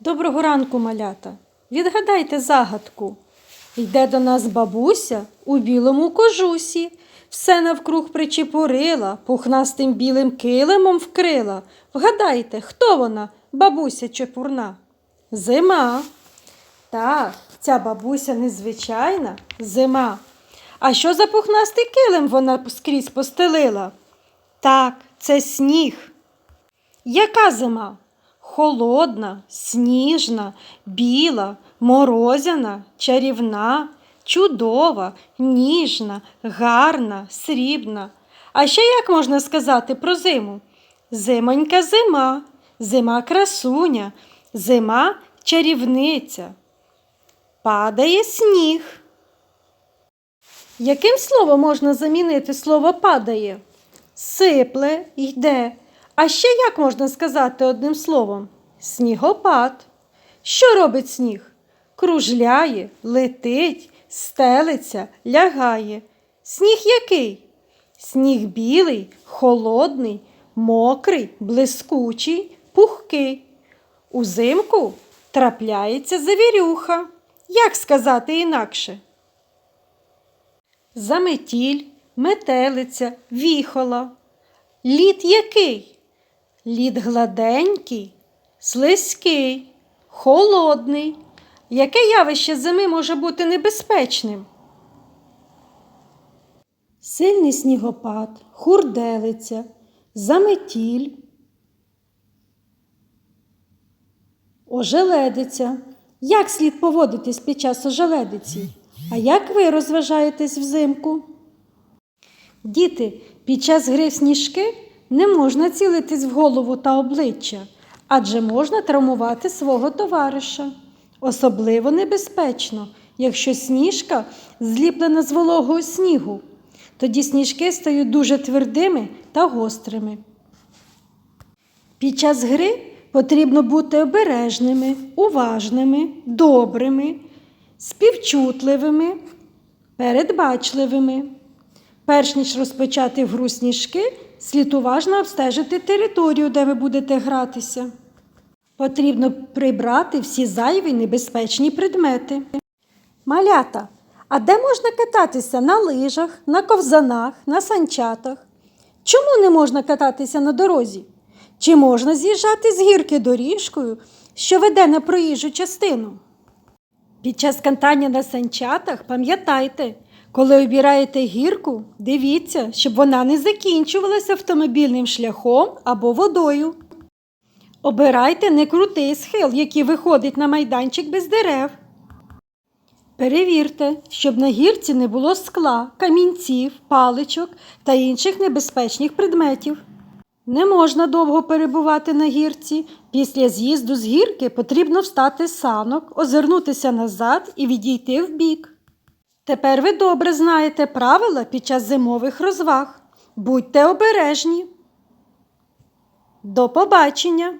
Доброго ранку, малята. Відгадайте загадку. Йде до нас бабуся у білому кожусі, все навкруг причепурила, пухнастим білим килимом вкрила. Вгадайте, хто вона, бабуся чепурна? Зима. Так, ця бабуся незвичайна зима. А що за пухнастий килим вона скрізь постелила? Так, це сніг. Яка зима? Холодна, сніжна, біла, морозяна, чарівна, чудова, ніжна, гарна, срібна. А ще як можна сказати про зиму? Зимонька зима, зима красуня, зима чарівниця. Падає сніг. Яким словом можна замінити слово падає? Сипле, йде. А ще як можна сказати одним словом? Снігопад. Що робить сніг? Кружляє, летить, стелиться, лягає. Сніг який? Сніг білий, холодний, мокрий, блискучий, пухкий. Узимку трапляється завірюха. Як сказати інакше? Заметіль, метелиця, віхола. Лід який? Лід гладенький, слизький, холодний. Яке явище зими може бути небезпечним? Сильний снігопад, хурделиця, заметіль, ожеледиця. Як слід поводитись під час ожеледиці? А як ви розважаєтесь взимку? Діти, під час гри в сніжки не можна цілитись в голову та обличчя, адже можна травмувати свого товариша. Особливо небезпечно, якщо сніжка зліплена з вологого снігу. Тоді сніжки стають дуже твердими та гострими. Під час гри потрібно бути обережними, уважними, добрими, співчутливими, передбачливими. Перш ніж розпочати гру сніжки, слід уважно обстежити територію, де ви будете гратися. Потрібно прибрати всі зайві небезпечні предмети. Малята, а де можна кататися на лижах, на ковзанах, на санчатах? Чому не можна кататися на дорозі? Чи можна з'їжджати з гірки доріжкою, що веде на проїжджу частину? Під час катання на санчатах пам'ятайте, коли обираєте гірку, дивіться, щоб вона не закінчувалася автомобільним шляхом або водою. Обирайте не крутий схил, який виходить на майданчик без дерев. Перевірте, щоб на гірці не було скла, камінців, паличок та інших небезпечних предметів. Не можна довго перебувати на гірці. Після з'їзду з гірки потрібно встати санок, озирнутися назад і відійти вбік. Тепер ви добре знаєте правила під час зимових розваг. Будьте обережні. До побачення!